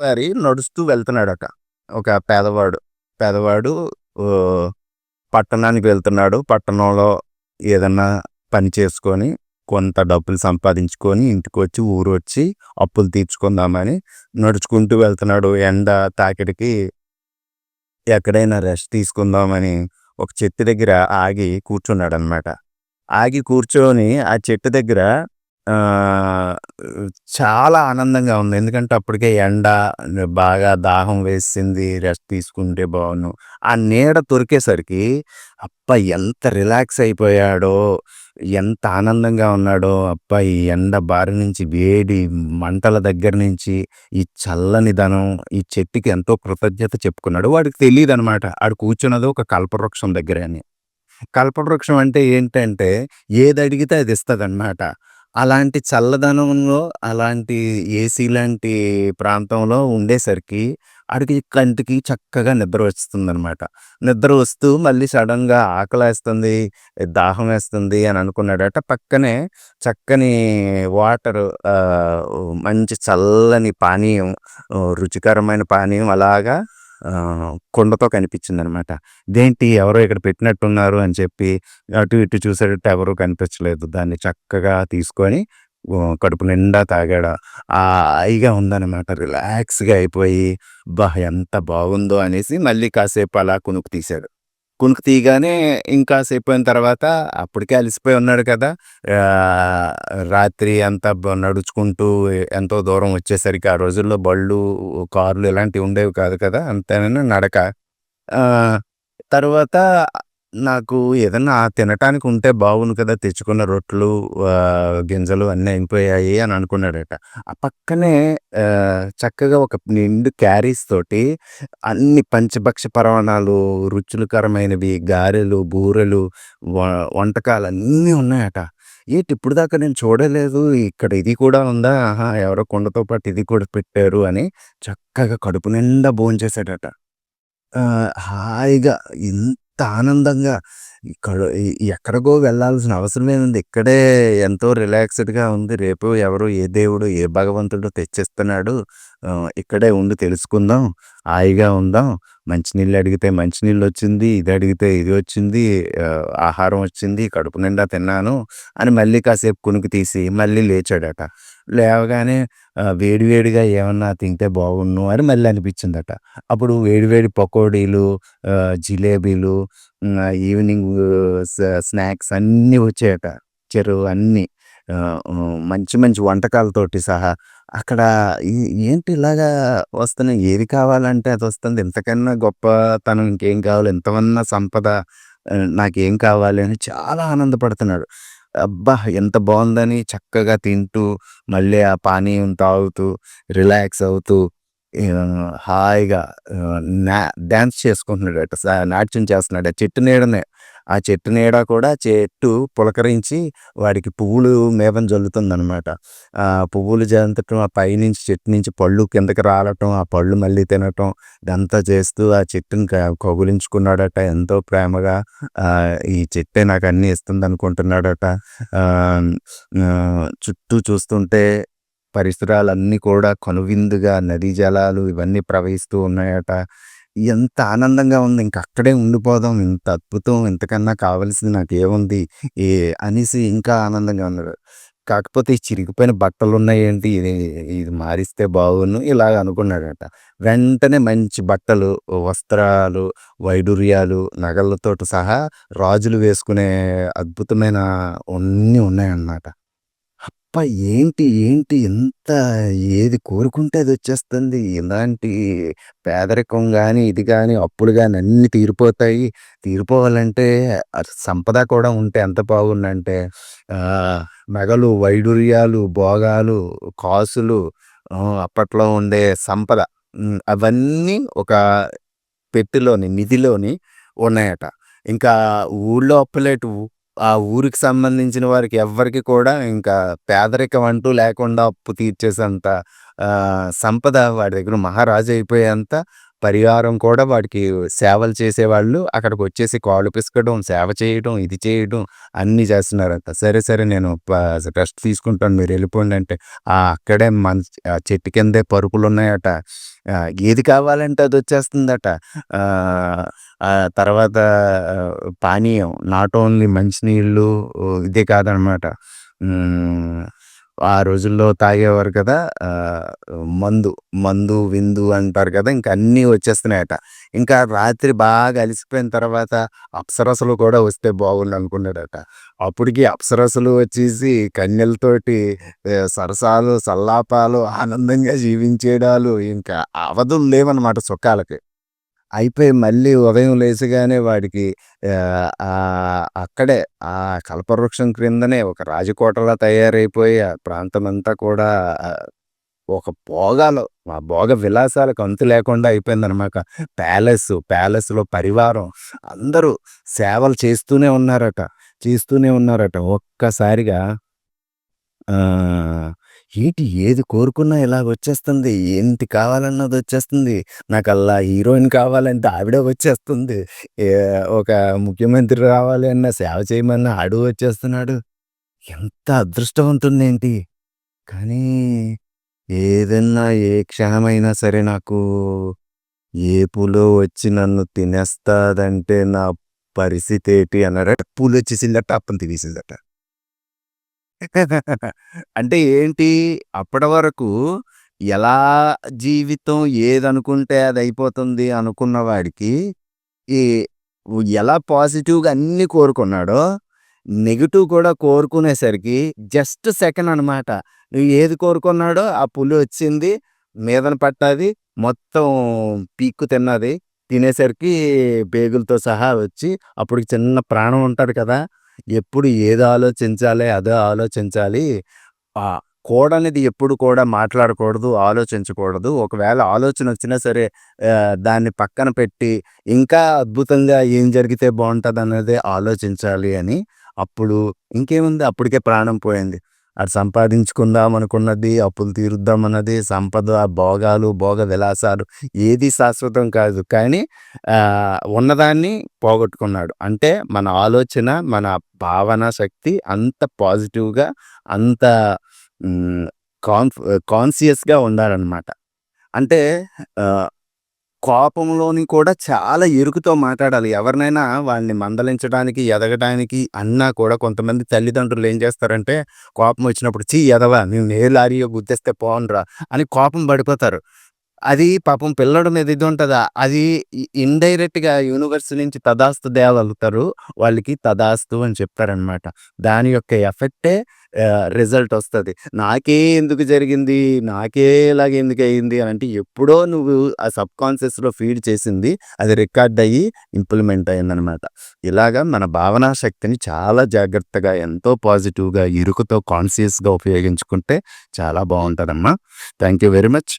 ఒకసారి నడుస్తూ వెళ్తున్నాడట. ఒక పేదవాడు. పేదవాడు పట్టణానికి వెళ్తున్నాడు. పట్టణంలో ఏదన్నా పని చేసుకొని, కొంత డబ్బులు సంపాదించుకొని, ఇంటికి వచ్చి ఊరు వచ్చి అప్పులు తీర్చుకుందామని నడుచుకుంటూ వెళ్తున్నాడు. ఎండ తాకిడికి ఎక్కడైనా రెస్ట్ తీసుకుందామని ఒక చెట్టు దగ్గర ఆగి కూర్చున్నాడు అనమాట ఆగి కూర్చొని ఆ చెట్టు దగ్గర చాలా ఆనందంగా ఉంది. ఎందుకంటే అప్పటికే ఎండ బాగా దాహం వేసింది. రెస్ట్ తీసుకుంటే బాగును ఆ నీడ దొరికేసరికి అబ్బా! ఎంత రిలాక్స్ అయిపోయాడో, ఎంత ఆనందంగా ఉన్నాడో, అబ్బా! ఈ ఎండ బారి నుంచి, వేడి మంటల దగ్గర నుంచి, ఈ చల్లనిదనం, ఈ చెట్టుకి ఎంతో కృతజ్ఞత చెప్పుకున్నాడు. వాడికి తెలియదు అనమాట ఆడు కూర్చున్నది ఒక కల్పవృక్షం దగ్గర అని. కల్పవృక్షం అంటే ఏంటంటే, ఏది అడిగితే అది ఇస్తదనమాట. అలాంటి చల్లదనంలో, అలాంటి ఏసీ లాంటి ప్రాంతంలో ఉండేసరికి ఆడికి కంటికి చక్కగా నిద్ర వస్తుందనమాట. నిద్ర వస్తూ మళ్ళీ సడెన్‌గా ఆకలేస్తుంది, దాహం వేస్తుంది అని అనుకున్నాడట. పక్కనే చక్కని వాటరు ఆహ్, మంచి చల్లని పానీయం రుచికరమైన పానీయం అలాగా కొండతో కనిపించింది కనిపించిందనమాట. దేంటి ఎవరో ఇక్కడ పెట్టినట్టున్నారు అని చెప్పి అటు ఇటు చూసేటట్టు ఎవరు కనిపించలేదు. దాన్ని చక్కగా తీసుకొని కడుపు నిండా తాగాడు. హాయిగా ఉందనమాట. రిలాక్స్‌గా అయిపోయి, బా ఎంత బాగుందో అనేసి మళ్ళీ కాసేపు అలా కునుకు తీశాడు. కునుకు తీయగానే ఇంకాసేపు అయిన తర్వాత అప్పటికే అలసిపోయి ఉన్నాడు కదా! రాత్రి అంతా బ నడుచుకుంటూ ఎంతో దూరం వచ్చేసరికి ఆ రోజుల్లో బళ్ళు, కార్లు ఇలాంటివి ఉండేవి కాదు కదా! అంతేను నడక. తర్వాత నాకు ఏదన్నా తినటానికి ఉంటే బాగుండు కదా! తెచ్చుకున్న రొట్లు గింజలు అన్నీ అయిపోయాయి అని అనుకున్నాడట. ఆ పక్కనే చక్కగా ఒక నిండు క్యారీస్ తోటి అన్ని పంచభక్ష పరమాణాలు, రుచులకరమైనవి, గారెలు, బూరెలు, వ వంటకాలన్నీ ఉన్నాయట. ఏంటి దాకా నేను చూడలేదు. ఇక్కడ ఇది కూడా ఉందా? ఆహా! ఎవరో కుండతో పాటు ఇది కూడా పెట్టారు అని చక్కగా కడుపు నిండా భోంచేసాడట. హాయిగా ఎంత ఆనందంగా ఇక్కడ ఎక్కడికో వెళ్ళాల్సిన అవసరం ఏముంది ఇక్కడే ఎంతో రిలాక్స్‌డ్‌గా ఉంది. రేపు ఎవరు ఏ దేవుడు, ఏ భగవంతుడు తెచ్చిస్తున్నాడు. ఇక్కడే ఉండి తెలుసుకుందాం. హాయిగా ఉందాం. మంచినీళ్ళు అడిగితే మంచినీళ్ళు వచ్చింది ఇది అడిగితే ఇది వచ్చింది. ఆహారం వచ్చింది. కడుపు నిండా తిన్నాను అని మళ్ళీ కాసేపు కునుకు తీసి మళ్ళీ లేచాడట. లేవగానే వేడివేడిగా ఏమన్నా తింటే బాగుండు అని మళ్ళీ అనిపించిందట. అప్పుడు వేడివేడి పకోడీలు, జిలేబీలు, ఈవినింగ్ స్నాక్స్ అన్నీ వచ్చాయట. చెరువు అన్నీ. మంచి మంచి వంటకాలతోటి సహా. అక్కడ ఏంటి ఇలాగా వస్తున్నాయి. ఏది కావాలంటే అది వస్తుంది. ఇంతకన్నా గొప్పతనం ఇంకేం కావాలి? ఇంతమన్నా సంపద నాకేం కావాలి అని చాలా ఆనందపడుతున్నాడు. అబ్బా! ఎంత బాగుందని చక్కగా తింటూ, మళ్ళీ ఆ పానీయం తాగుతూ, రిలాక్స్ అవుతూ, హాయిగా నా డ్యాన్స్ చేసుకుంటున్నాడట. స నాట్యం చేస్తున్నాడు. ఆ చెట్టు నీడనే. ఆ చెట్టు నీడ కూడా చెట్టు పులకరించి వాడికి పువ్వులు మేఘం జల్లుతుందనమాట. ఆ పువ్వులు జంతటం, ఆ పైనుంచి చెట్టు నుంచి పళ్ళు కిందకి రాలటం, ఆ పళ్ళు మళ్ళీ తినటం, ఇదంతా చేస్తూ ఆ చెట్టుని క ఎంతో ప్రేమగా. ఈ చెట్టే నాకు అన్నీ ఇస్తుందనుకుంటున్నాడట. అనుకుంటున్నాడట చుట్టూ చూస్తుంటే పరిసరాలన్నీ కూడా కనువిందుగా నదీ జలాలు ఇవన్నీ ప్రవహిస్తూ ఉన్నాయట. ఎంత ఆనందంగా ఉంది. ఇంక అక్కడే ఉండిపోదాం. ఇంత అద్భుతం ఇంతకన్నా కావాల్సింది నాకేముంది? ఏ అనేసి ఇంకా ఆనందంగా ఉన్నాడు. కాకపోతే ఈ చిరిగిపోయిన బట్టలున్నాయేంటి? ఇది ఇది మారిస్తే బాగున్ను ఇలాగ అనుకున్నాడట. వెంటనే మంచి బట్టలు, వస్త్రాలు, వైడూర్యాలు, నగలతో సహా రాజులు వేసుకునే అద్భుతమైన అన్నీ ఉన్నాయన్నమాట. అబ్బా! ఏంటి? ఏంటి? ఇంత ఏది కోరుకుంటే అది వచ్చేస్తుంది. ఇలాంటి పేదరికం కానీ ఇది కానీ అప్పులు కానీ అన్నీ తీరిపోతాయి. తీరిపోవాలంటే సంపద కూడా ఉంటే ఎంత బాగుందంటే మెగలు నగలు, వైడూర్యాలు, భోగాలు, కాసులు అప్పట్లో ఉండే సంపద. అవన్నీ ఒక పెట్టిలోని నిధిలోని ఉన్నాయట. ఇంకా ఊళ్ళో అప్పులేటు ఆ ఊరికి సంబంధించిన వారికి ఎవ్వరికి కూడా ఇంకా పేదరికం అంటూ లేకుండా అప్పు తీర్చేసేంత సంపద వాడి దగ్గర మహారాజు అయిపోయేంత పరిహారం కూడా వాడికి సేవలు చేసేవాళ్ళు అక్కడికి వచ్చేసి కాళ్ళు పిసకడం, సేవ చేయడం, ఇది చేయడం అన్నీ చేస్తున్నారంట. సరే, సరే నేను ప రెస్ట్ తీసుకుంటాను మీరు వెళ్ళిపోండి అంటే, అక్కడే మన చెట్టు కిందే పరుపులున్నాయట. ఉన్నాయట ఏది కావాలంటే అది వచ్చేస్తుందట తర్వాత పానీయం నాట్ ఓన్లీ మంచినీళ్ళు ఇదే కాదనమాట. ఆ రోజుల్లో తాగేవారు కదా! మందు, మందు, విందు అంటారు కదా! ఇంక అన్నీ వచ్చేస్తున్నాయట. ఇంకా రాత్రి బాగా అలిసిపోయిన తర్వాత అప్సరసలు కూడా వస్తే బాగుండనుకున్నాడట. అప్పటికి అప్సరసలు వచ్చేసి కన్యలతోటి సరసాలు, సల్లాపాలు, ఆనందంగా జీవించేడాలు ఇంకా అవధులు లేవనమాట సుఖాలకి. అయిపోయి మళ్ళీ ఉదయం లేచగానే వాడికి అక్కడే ఆ కల్పవృక్షం క్రిందనే ఒక రాజకోటలా తయారైపోయి ఆ ప్రాంతమంతా కూడా ఒక భోగాలు ఆ భోగ విలాసాలకు అంతు లేకుండా అయిపోయిందనమాట. ప్యాలెస్, ప్యాలెస్‌లో పరివారం అందరూ సేవలు చేస్తూనే ఉన్నారట. చేస్తూనే ఉన్నారట. ఒక్కసారిగా ఏంటి ఏది కోరుకున్నా ఇలాగొచ్చేస్తుంది. ఏంటి కావాలన్నది వచ్చేస్తుంది నాకు అలా హీరోయిన్ కావాలంటే ఆవిడ వచ్చేస్తుంది. ఒక ముఖ్యమంత్రి రావాలి అన్న సేవ చేయమన్నా ఆడు వచ్చేస్తున్నాడు. ఎంత అదృష్టవంతుందేంటి కానీ ఏదన్నా ఏ క్షణమైనా సరే నాకు ఏ పులో వచ్చి నన్ను తినేస్తాదంటే నా పరిస్థితి ఏంటి పరిస్థితేటి పూలు వచ్చేసిందట అప్పని తినేసిందట. అంటే ఏంటి అప్పటి వరకు ఎలా జీవితం ఏదనుకుంటే అది అయిపోతుంది అనుకున్న వాడికి ఈ ఎలా పాజిటివ్‌గా అన్నీ కోరుకున్నాడో, నెగెటివ్ కూడా కోరుకునేసరికి జస్ట్ సెకండ్ అనమాట. నువ్వు ఏది కోరుకున్నాడో ఆ పులి వచ్చింది. మీదన పడ్డది. మొత్తం పీక్కు తిన్నది. తినేసరికి పేగులతో సహా వచ్చి అప్పటికి చిన్న ప్రాణం ఉంటది కదా! ఎప్పుడు ఏది ఆలోచించాలి అదే ఆలోచించాలి. ఆ కోడనేది ఎప్పుడు కూడా మాట్లాడకూడదు, ఆలోచించకూడదు. ఒకవేళ ఆలోచన వచ్చినా సరే దాన్ని పక్కన పెట్టి ఇంకా అద్భుతంగా ఏం జరిగితే బాగుంటుంది అన్నదే ఆలోచించాలి అని అప్పుడు ఇంకేముంది అప్పటికే ప్రాణం పోయింది. అది సంపాదించుకుందాం అనుకున్నది, అప్పులు తీరుద్దాం అన్నది సంపద, భోగాలు, భోగ విలాసాలు ఏది శాశ్వతం కాదు. కానీ ఉన్నదాన్ని పోగొట్టుకున్నాడు. అంటే మన ఆలోచన, మన భావన శక్తి అంత పాజిటివ్‌గా అంత కాన్ కాన్సియస్గా ఉండాలన్నమాట అంటే కోపంలోని కూడా చాలా ఎరుకుతో మాట్లాడాలి. ఎవరినైనా వాళ్ళని మందలించడానికి, ఎదగడానికి అన్నా కూడా కొంతమంది తల్లిదండ్రులు ఏం చేస్తారంటే కోపం వచ్చినప్పుడు చీ ఎదవా నేను ఏ లారీయో గుద్దేస్తే పోనురా" అని కోపం పడిపోతారు. అది పాపం పిల్లోడి మీద ఇది ఉంటుందా అది ఇండైరెక్ట్‌గా యూనివర్స్ నుంచి తదాస్తు దేవలుతారు వాళ్ళకి తదాస్తు అని చెప్తారనమాట. దాని యొక్క ఎఫెక్టే రిజల్ట్ వస్తుంది నాకే ఎందుకు జరిగింది? నాకే ఇలాగ అయింది అంటే ఎప్పుడో నువ్వు ఆ సబ్ కాన్షియస్లో ఫీడ్ చేసింది అది రికార్డ్ అయ్యి ఇంప్లిమెంట్ అయిందనమాట. ఇలాగ మన భావనా శక్తిని చాలా జాగ్రత్తగా ఎంతో పాజిటివ్‌గా ఇరుకుతో కాన్షియస్‌గా ఉపయోగించుకుంటే చాలా బాగుంటుందమ్మా థ్యాంక్ యూ వెరీ మచ్.